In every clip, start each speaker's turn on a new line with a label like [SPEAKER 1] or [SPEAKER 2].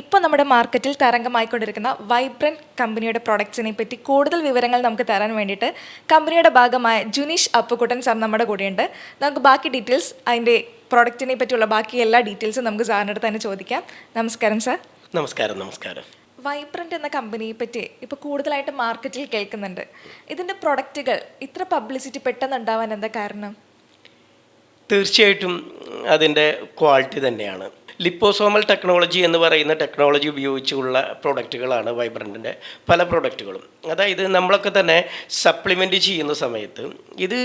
[SPEAKER 1] ഇപ്പോൾ നമ്മുടെ മാർക്കറ്റിൽ തരംഗമായിക്കൊണ്ടിരിക്കുന്ന വൈബ്രന്റ് കമ്പനിയുടെ പ്രൊഡക്ട്സിനെ പറ്റി കൂടുതൽ വിവരങ്ങൾ നമുക്ക് തരാൻ വേണ്ടിയിട്ട് കമ്പനിയുടെ ഭാഗമായ ജുനീഷ് അപ്പുക്കുട്ടൻ സാർ നമ്മുടെ കൂടെയുണ്ട്. നമുക്ക് ബാക്കി ഡീറ്റെയിൽസ് അതിന്റെ പ്രൊഡക്റ്റിനെ പറ്റിയുള്ള ബാക്കി എല്ലാ ഡീറ്റെയിൽസും നമുക്ക് സാറിന്റെ അടുത്ത് തന്നെ ചോദിക്കാം. നമസ്കാരം സാർ
[SPEAKER 2] നമസ്കാരം നമസ്കാരം.
[SPEAKER 1] വൈബ്രന്റ് എന്ന കമ്പനിയെ പറ്റി ഇപ്പോൾ കൂടുതലായിട്ട് മാർക്കറ്റിൽ കേൾക്കുന്നുണ്ട്. ഇതിന്റെ പ്രൊഡക്റ്റുകൾ ഇത്ര പബ്ലിസിറ്റി പെട്ടെന്ന് ഉണ്ടാവാൻ എന്താ കാരണം?
[SPEAKER 2] തീർച്ചയായിട്ടും അതിന്റെ ക്വാളിറ്റി തന്നെയാണ്. ലിപ്പോസോമൽ ടെക്നോളജി എന്ന് പറയുന്ന ടെക്നോളജി ഉപയോഗിച്ചുള്ള പ്രോഡക്റ്റുകളാണ് വൈബ്രന്റിന്റെ പല പ്രോഡക്റ്റുകളും അതായത് നമ്മളൊക്കെ തന്നെ സപ്ലിമെന്റ് ചെയ്യുന്ന സമയത്ത് ഇത്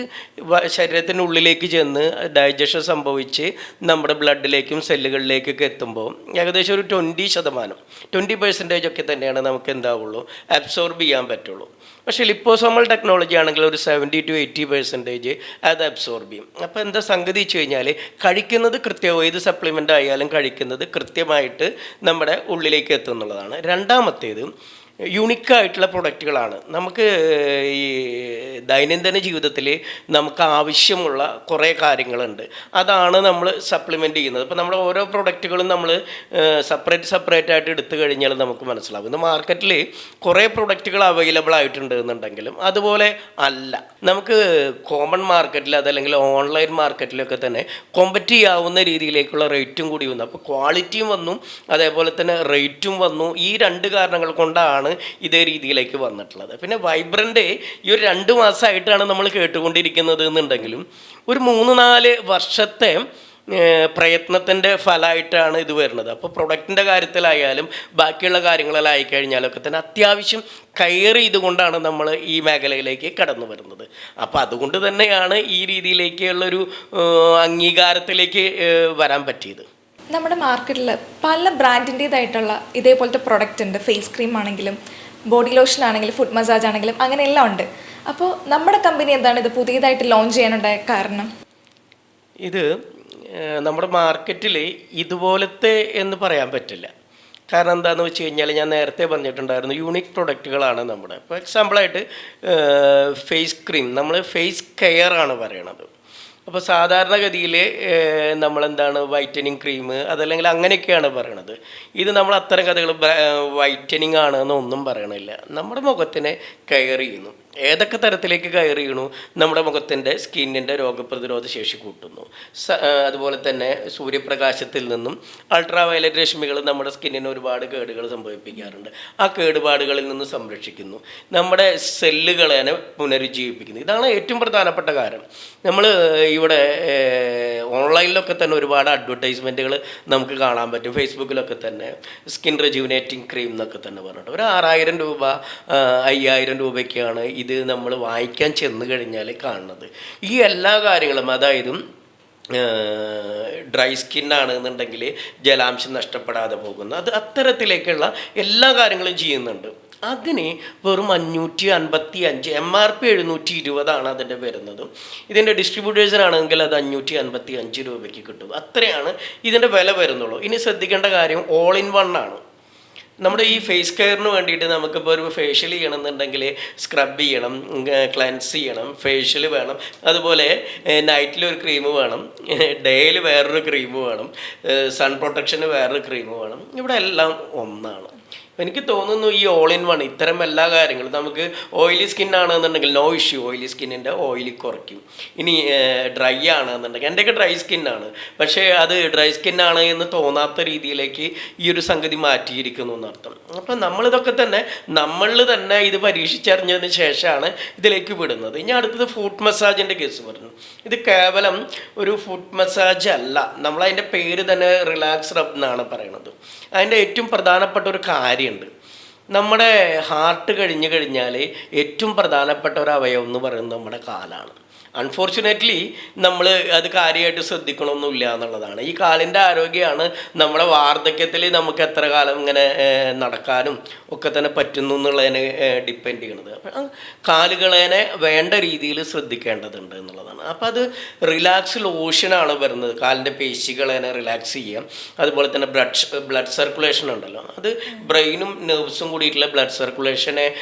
[SPEAKER 2] ശരീരത്തിനുള്ളിലേക്ക് ചെന്ന് ഡൈജഷൻ സംഭവിച്ച് നമ്മുടെ ബ്ലഡിലേക്കും സെല്ലുകളിലേക്കൊക്കെ എത്തുമ്പോൾ ഏകദേശം ഒരു ട്വന്റി ശതമാനം ട്വന്റി പെർസെന്റേജ് ഒക്കെ തന്നെയാണ് നമുക്ക് എന്താവുള്ളൂ അബ്സോർബ് ചെയ്യാൻ പറ്റുള്ളൂ. പക്ഷേ ലിപ്പോസോമൽ ടെക്നോളജി ആണെങ്കിൽ ഒരു സെവന്റി ടു എയ്റ്റി പെർസെന്റേജ് അത് അബ്സോർബ് ചെയ്യും. അപ്പോൾ എന്താ സംഗതി വെച്ച് കഴിഞ്ഞാൽ കഴിക്കുന്നത് കൃത്യമായി ഏത് സപ്ലിമെന്റ് ആയാലും കഴിക്കുന്നത് കൃത്യമായിട്ട് നമ്മുടെ ഉള്ളിലേക്ക് എത്തുന്നുള്ളതാണ് രണ്ടാമത്തേത് യുണിക്കായിട്ടുള്ള പ്രൊഡക്റ്റുകളാണ് നമുക്ക് ഈ ദൈനംദിന ജീവിതത്തിൽ നമുക്ക് ആവശ്യമുള്ള കുറേ കാര്യങ്ങളുണ്ട്. അതാണ് നമ്മൾ സപ്ലിമെന്റ് ചെയ്യുന്നത്. അപ്പോൾ നമ്മുടെ ഓരോ പ്രൊഡക്റ്റുകളും നമ്മൾ സെപ്പറേറ്റ് സെപ്പറേറ്റ് ആയിട്ട് എടുത്തു കഴിഞ്ഞാൽ നമുക്ക് മനസ്സിലാവും. ഇന്ന് മാർക്കറ്റിൽ കുറേ പ്രൊഡക്റ്റുകൾ അവൈലബിൾ ആയിട്ടുണ്ട് എന്നുണ്ടെങ്കിലും അതുപോലെ അല്ല. നമുക്ക് കോമൺ മാർക്കറ്റിൽ അതല്ലെങ്കിൽ ഓൺലൈൻ മാർക്കറ്റിലൊക്കെ തന്നെ കോമ്പറ്റ് ചെയ്യാവുന്ന രീതിയിലേക്കുള്ള റേറ്റും കൂടി വന്നു. അപ്പോൾ ക്വാളിറ്റിയും വന്നു. അതേപോലെ തന്നെ റേറ്റും വന്നു. ഈ രണ്ട് കാരണങ്ങൾ കൊണ്ടാണ് ഇതേ രീതിയിലേക്ക് വന്നിട്ടുള്ളത്. പിന്നെ വൈബ്രന്റ് ഈ ഒരു രണ്ട് മാസമായിട്ടാണ് നമ്മൾ കേട്ടുകൊണ്ടിരിക്കുന്നത് എന്നുണ്ടെങ്കിലും ഒരു മൂന്ന് നാല് വർഷത്തെ പ്രയത്നത്തിന്റെ ഫലമായിട്ടാണ് ഇത് വരുന്നത്. അപ്പോൾ പ്രൊഡക്റ്റിന്റെ കാര്യത്തിലായാലും ബാക്കിയുള്ള കാര്യങ്ങളിലായി കഴിഞ്ഞാലൊക്കെ തന്നെ അത്യാവശ്യം കയറി ചെയ്തുകൊണ്ടാണ് നമ്മൾ ഈ മേഖലയിലേക്ക് കടന്നു വരുന്നത്. അപ്പോൾ അതുകൊണ്ട് തന്നെയാണ് ഈ രീതിയിലേക്കുള്ളൊരു അംഗീകാരത്തിലേക്ക് വരാൻ പറ്റിയത്.
[SPEAKER 1] നമ്മുടെ മാർക്കറ്റിൽ പല ബ്രാൻഡിന്റേതായിട്ടുള്ള ഇതേപോലത്തെ പ്രൊഡക്റ്റ് ഉണ്ട്. ഫേസ് ക്രീം ആണെങ്കിലും ബോഡി ലോഷൻ ആണെങ്കിലും ഫുഡ് മസാജ് ആണെങ്കിലും അങ്ങനെ എല്ലാം ഉണ്ട്. അപ്പോൾ നമ്മുടെ കമ്പനി എന്താണ് ഇത് പുതിയതായിട്ട് ലോഞ്ച് ചെയ്യാനുണ്ടായ കാരണം?
[SPEAKER 2] ഇത് നമ്മുടെ മാർക്കറ്റിൽ ഇതുപോലത്തെ എന്ന് പറയാൻ പറ്റില്ല. കാരണം എന്താണെന്ന് വെച്ച് കഴിഞ്ഞാൽ ഞാൻ നേരത്തെ പറഞ്ഞിട്ടുണ്ടായിരുന്നു യൂണിക് പ്രൊഡക്റ്റുകളാണ് നമ്മുടെ. ഇപ്പോൾ എക്സാമ്പിളായിട്ട് ഫേസ് ക്രീം നമ്മൾ ഫേസ് കെയർ ആണ് പറയണത്. അപ്പോൾ സാധാരണഗതിയിൽ നമ്മളെന്താണ് വൈറ്റനിങ് ക്രീം അതല്ലെങ്കിൽ അങ്ങനെയൊക്കെയാണ് പറയണത്. ഇത് നമ്മൾ അത്തരം കഥകൾ വൈറ്റനിങ് ആണ് എന്നൊന്നും പറയണില്ല. നമ്മുടെ മുഖത്തിനെ കെയർ ചെയ്യുന്നു. ഏതൊക്കെ തരത്തിലേക്ക് കയറിയണു നമ്മുടെ മുഖത്തിന്റെ സ്കിന്നിന്റെ രോഗപ്രതിരോധ ശേഷി കൂട്ടുന്നു. അതുപോലെ തന്നെ സൂര്യപ്രകാശത്തിൽ നിന്നും അൾട്രാ വയലറ്റ് രശ്മികൾ നമ്മുടെ സ്കിന്നിന് ഒരുപാട് കേടുകൾ സംഭവിപ്പിക്കാറുണ്ട്. ആ കേടുപാടുകളിൽ നിന്ന് സംരക്ഷിക്കുന്നു. നമ്മുടെ സെല്ലുകളെ പുനരുജ്ജീവിപ്പിക്കുന്നു ഇതാണ് ഏറ്റവും പ്രധാനപ്പെട്ട കാര്യം. നമ്മൾ ഇവിടെ ഓൺലൈനിലൊക്കെ തന്നെ ഒരുപാട് അഡ്വർടൈസ്മെന്റുകൾ നമുക്ക് കാണാൻ പറ്റും. ഫേസ്ബുക്കിലൊക്കെ തന്നെ സ്കിൻ റെജ്യൂനേറ്റിംഗ് ക്രീം എന്നൊക്കെ തന്നെ പറഞ്ഞിട്ട്. ഒരു ആറായിരം രൂപ അയ്യായിരം രൂപയ്ക്കാണ് ഇത് നമ്മൾ വായിക്കാൻ ചെന്ന് കഴിഞ്ഞാൽ കാണുന്നത്. ഈ എല്ലാ കാര്യങ്ങളും അതായത് ഡ്രൈ സ്കിന്നാണ് എന്നുണ്ടെങ്കിൽ ജലാംശം നഷ്ടപ്പെടാതെ പോകുന്നു. അത് അത്തരത്തിലേക്കുള്ള എല്ലാ കാര്യങ്ങളും ചെയ്യുന്നുണ്ട്. അതിന് വെറും അഞ്ഞൂറ്റി അൻപത്തി അഞ്ച് എം ആർ പി എഴുന്നൂറ്റി ഇരുപതാണ് അതിന്റെ വരുന്നത്. ഇതിന്റെ ഡിസ്ട്രിബ്യൂട്ടേഴ്സിനാണെങ്കിൽ അത് അഞ്ഞൂറ്റി അൻപത്തി അഞ്ച് രൂപയ്ക്ക് കിട്ടും. അത്രയാണ് ഇതിന്റെ വില വരുന്നുള്ളൂ. ഇനി ശ്രദ്ധിക്കേണ്ട കാര്യം ഓൾ ഇൻ വൺ ആണ്. നമ്മുടെ ഈ ഫേസ് കെയറിന് വേണ്ടിയിട്ട് നമുക്കിപ്പോൾ ഒരു ഫേഷ്യൽ ചെയ്യണം ചെയ്യണമെന്നുണ്ടെങ്കിൽ സ്ക്രബ് ചെയ്യണം ക്ലൻസ് ചെയ്യണം ഫേഷ്യൽ വേണം. അതുപോലെ നൈറ്റിൽ ഒരു ക്രീം വേണം ഡേയിൽ വേറൊരു ക്രീം വേണം സൺ പ്രൊട്ടക്ഷന് വേറൊരു ക്രീം വേണം. ഇവിടെ എല്ലാം ഒന്നാണ്. എനിക്ക് തോന്നുന്നു ഈ ഓൾ ഇൻ വൺ ഇത്തരം എല്ലാ കാര്യങ്ങളും നമുക്ക് ഓയിലി സ്കിൻ ആണെന്നുണ്ടെങ്കിൽ നോ ഇഷ്യൂ ഓയിലി സ്കിന്നിന്റെ ഓയിലി കുറയ്ക്കും. ഇനി ഡ്രൈ ആണെന്നുണ്ടെങ്കിൽ എന്റെയൊക്കെ ഡ്രൈ സ്കിന്നാണ് പക്ഷേ അത് ഡ്രൈ സ്കിന്നാണ് എന്ന് തോന്നാത്ത രീതിയിലേക്ക് ഈ ഒരു സംഗതി മാറ്റിയിരിക്കുന്നു എന്നർത്ഥം. അപ്പം നമ്മളിതൊക്കെ തന്നെ നമ്മളിൽ തന്നെ ഇത് പരീക്ഷിച്ചറിഞ്ഞതിന് ശേഷമാണ് ഇതിലേക്ക് വിടുന്നത്. ഇനി അടുത്തത് ഫുഡ് മസാജിന്റെ കേസ് പറഞ്ഞു ഇത് കേവലം ഒരു ഫുഡ് മസാജ് അല്ല. നമ്മളതിന്റെ പേര് തന്നെ റിലാക്സ് റബ് എന്നാണ് പറയുന്നത്. അതിന്റെ ഏറ്റവും പ്രധാനപ്പെട്ട ഒരു കാര്യമുണ്ട് നമ്മുടെ ഹാർട്ട് കഴിഞ്ഞു കഴിഞ്ഞാൽ ഏറ്റവും പ്രധാനപ്പെട്ട ഒരു അവയവം എന്ന് പറയുന്നത് നമ്മുടെ കാലാണ്. അൺഫോർച്ചുനേറ്റ്ലി നമ്മൾ അത് കാര്യമായിട്ട് ശ്രദ്ധിക്കണമൊന്നുമില്ല എന്നുള്ളതാണ്. ഈ കാലിന്റെ ആരോഗ്യമാണ് നമ്മുടെ വാർദ്ധക്യത്തിൽ നമുക്ക് എത്ര കാലം ഇങ്ങനെ നടക്കാനും ഒക്കെ തന്നെ പറ്റുന്നു എന്നുള്ളതിനെ ഡിപ്പെൻഡ് ചെയ്യണത്. അപ്പം കാലുകളേനെ വേണ്ട രീതിയിൽ ശ്രദ്ധിക്കേണ്ടതുണ്ട് എന്നുള്ളതാണ്. അപ്പം അത് റിലാക്സ് ലോഷനാണ് വരുന്നത്. കാലിന്റെ പേശികളേനെ റിലാക്സ് ചെയ്യാം. അതുപോലെ തന്നെ ബ്ലഡ് ബ്ലഡ് സർക്കുലേഷൻ ഉണ്ടല്ലോ. അത് ബ്രെയിനും നെർവ്സും കൂടിയിട്ടുള്ള ബ്ലഡ് സർക്കുലേഷനെ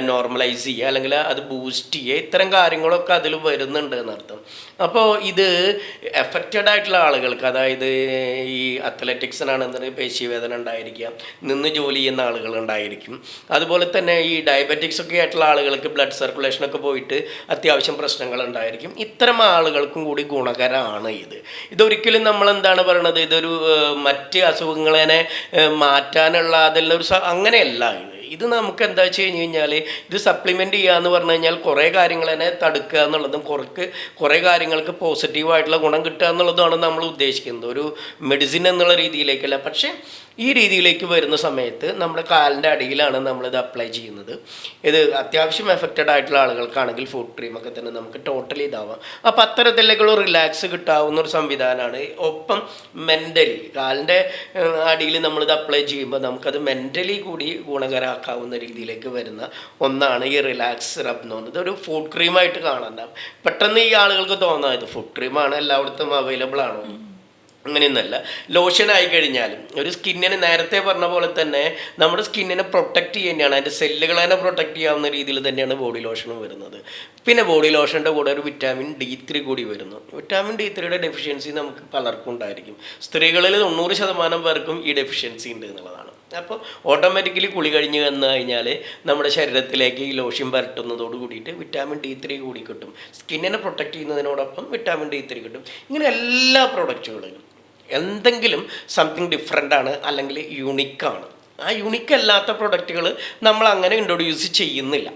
[SPEAKER 2] നോർമലൈസ് ചെയ്യുക. അല്ലെങ്കിൽ അത് ബൂസ്റ്റ് ചെയ്യുക. ഇത്തരം കാര്യങ്ങളൊക്കെ അതിൽ വരുന്ന വരുന്നുണ്ട് എന്നർത്ഥം. അപ്പോൾ ഇത് എഫക്റ്റഡ് ആയിട്ടുള്ള ആളുകൾക്ക് അതായത് ഈ അത്ലറ്റിക്സിനാണെന്നുണ്ടെങ്കിൽ പേശിവേദന ഉണ്ടായിരിക്കുക നിന്ന് ജോലി ചെയ്യുന്ന ആളുകൾ ഉണ്ടായിരിക്കും. അതുപോലെ തന്നെ ഈ ഡയബറ്റിക്സ് ഒക്കെ ആയിട്ടുള്ള ആളുകൾക്ക് ബ്ലഡ് സർക്കുലേഷനൊക്കെ പോയിട്ട് അത്യാവശ്യം പ്രശ്നങ്ങൾ ഉണ്ടായിരിക്കും. ഇത്തരം ആളുകൾക്കും കൂടി ഗുണകരമാണ് ഇത്. ഇതൊരിക്കലും നമ്മൾ എന്താണ് പറയണത്? ഇതൊരു മറ്റ് അസുഖങ്ങളെ മാറ്റാനുള്ള അതെല്ലാം ഒരു അങ്ങനെയല്ല ഇത്. ഇത് നമുക്ക് എന്താ വെച്ച് കഴിഞ്ഞ് കഴിഞ്ഞാൽ ഇത് സപ്ലിമെന്റ് ചെയ്യുക എന്ന് പറഞ്ഞു കഴിഞ്ഞാൽ കുറേ കാര്യങ്ങൾ തന്നെ തടുക്കുക എന്നുള്ളതും കുറക്ക് കുറേ കാര്യങ്ങൾക്ക് പോസിറ്റീവായിട്ടുള്ള ഗുണം കിട്ടുക എന്നുള്ളതാണ് നമ്മൾ ഉദ്ദേശിക്കുന്നത്. ഒരു മെഡിസിൻ എന്നുള്ള രീതിയിലേക്കല്ല. പക്ഷേ ഈ രീതിയിലേക്ക് വരുന്ന സമയത്ത് നമ്മുടെ കാലിന്റെ അടിയിലാണ് നമ്മളിത് അപ്ലൈ ചെയ്യുന്നത്. ഇത് അത്യാവശ്യം എഫക്റ്റഡ് ആയിട്ടുള്ള ആളുകൾക്കാണെങ്കിൽ ഫുഡ് ക്രീമൊക്കെ തന്നെ നമുക്ക് ടോട്ടലി ഇതാവാം. അപ്പോൾ അത്തരത്തിലേക്കുള്ള റിലാക്സ് കിട്ടാവുന്ന ഒരു സംവിധാനമാണ്. ഒപ്പം മെന്റലി കാലിന്റെ അടിയിൽ നമ്മളിത് അപ്ലൈ ചെയ്യുമ്പോൾ നമുക്കത് മെന്റലി കൂടി ഗുണകരമാക്കാവുന്ന രീതിയിലേക്ക് വരുന്ന ഒന്നാണ് ഈ റിലാക്സ് റബ് എന്ന് പറയുന്നത്. ഒരു ഫുഡ് ക്രീമായിട്ട് കാണാൻ പെട്ടെന്ന് ഈ ആളുകൾക്ക് തോന്നാം ഇത് ഫുഡ് ക്രീമാണ് എല്ലായിടത്തും അവൈലബിൾ ആണോ അങ്ങനെയൊന്നല്ല ലോഷൻ ആയി കഴിഞ്ഞാലും ഒരു സ്കിന്നിന് നേരത്തെ പറഞ്ഞ പോലെ തന്നെ നമ്മുടെ സ്കിന്നിനെ പ്രൊട്ടക്റ്റ് ചെയ്യുന്നതാണ് അതിന്റെ സെല്ലുകളെ പ്രൊട്ടക്റ്റ് ചെയ്യാവുന്ന രീതിയിൽ തന്നെയാണ് ബോഡി ലോഷനും വരുന്നത്. പിന്നെ ബോഡി ലോഷന്റെ കൂടെ ഒരു വിറ്റാമിൻ ഡി ത്രീ കൂടി വരുന്നു. വിറ്റാമിൻ ഡി ത്രീയുടെ ഡെഫിഷ്യൻസി നമുക്ക് പലർക്കും ഉണ്ടായിരിക്കും. സ്ത്രീകളിൽ തൊണ്ണൂറ് ശതമാനം പേർക്കും ഈ ഡെഫിഷ്യൻസി ഉണ്ട് എന്നുള്ളതാണ്. അപ്പോൾ ഓട്ടോമാറ്റിക്കലി കുളി കഴിഞ്ഞ് വന്നു കഴിഞ്ഞാൽ നമ്മുടെ ശരീരത്തിലേക്ക് ഈ ലോഷൻ പരട്ടുന്നതോട് കൂടിയിട്ട് വിറ്റാമിൻ ഡി ത്രീ കൂടി കിട്ടും. സ്കിന്നിനെ പ്രൊട്ടക്റ്റ് ചെയ്യുന്നതിനോടൊപ്പം വിറ്റാമിൻ ഡി ത്രീ കിട്ടും. ഇങ്ങനെ എല്ലാ പ്രോഡക്റ്റുകളിലും എന്തെങ്കിലും സംതിങ് ഡിഫറെന്റ് ആണ് അല്ലെങ്കിൽ യുണീക്കാണ് ആ യുണീക്ക് അല്ലാത്ത പ്രൊഡക്റ്റുകൾ നമ്മൾ അങ്ങനെ ഇൻട്രൊഡ്യൂസ് ചെയ്യുന്നില്ല.